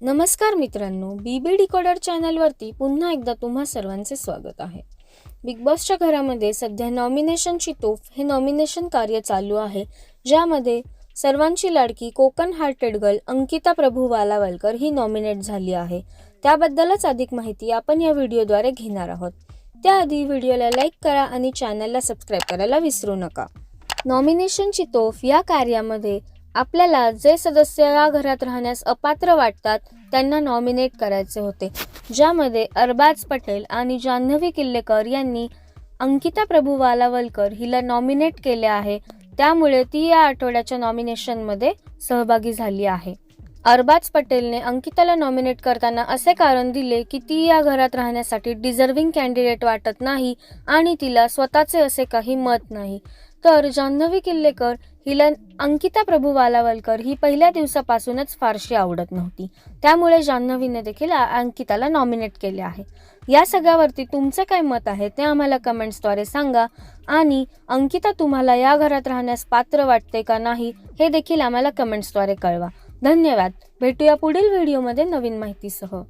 नमस्कार मित्रांनो बीबी डिकोडर चॅनलवरती पुन्हा एकदा तुम्हा सर्वांचे स्वागत आहे. बिग बॉसच्या घरामध्ये सध्या नॉमिनेशनची तोफ हे नॉमिनेशन कार्य चालू आहे ज्यामध्ये सर्वांची लाडकी कोकण हार्टेड गर्ल अंकिता प्रभू वालावलकर ही नॉमिनेट झाली आहे. त्याबद्दलच अधिक माहिती आपण या व्हिडिओद्वारे घेणार आहोत. त्याआधी व्हिडिओला लाईक करा आणि चॅनलला सबस्क्राईब करायला विसरू नका. नॉमिनेशनची तोफ या कार्यामध्ये आपल्याला जे सदस्य या घरात राहण्यास अपात्र वाटतात त्यांना नॉमिनेट करायचे होते. ज्यामध्ये अरबाज पटेल आणि जान्हवी किल्लेकर यांनी अंकिता प्रभू वालावलकर हिला नॉमिनेट केले आहे. त्यामुळे ती या आठवड्याच्या नॉमिनेशनमध्ये सहभागी झाली आहे. अरबाज पटेलने अंकिताला नॉमिनेट करताना असे कारण दिले की ती या घरात राहण्यासाठी डिझर्विंग कॅन्डिडेट वाटत नाही आणि तिला स्वतःचे असे काही मत नाही. तर जान्हवी किल्लेकर हिला अंकिता प्रभू वालावलकर ही पहिल्या दिवसापासूनच फारशी आवडत नव्हती. त्यामुळे जान्हवीने देखील अंकिताला नॉमिनेट केले आहे. या सगळ्यावरती तुमचे काय मत आहे ते आम्हाला कमेंट्सद्वारे सांगा आणि अंकिता तुम्हाला या घरात राहण्यास पात्र वाटते का नाही हे देखील आम्हाला कमेंट्सद्वारे कळवा. धन्यवाद. भेटूया पुढील व्हिडिओमध्ये नवीन माहितीसह.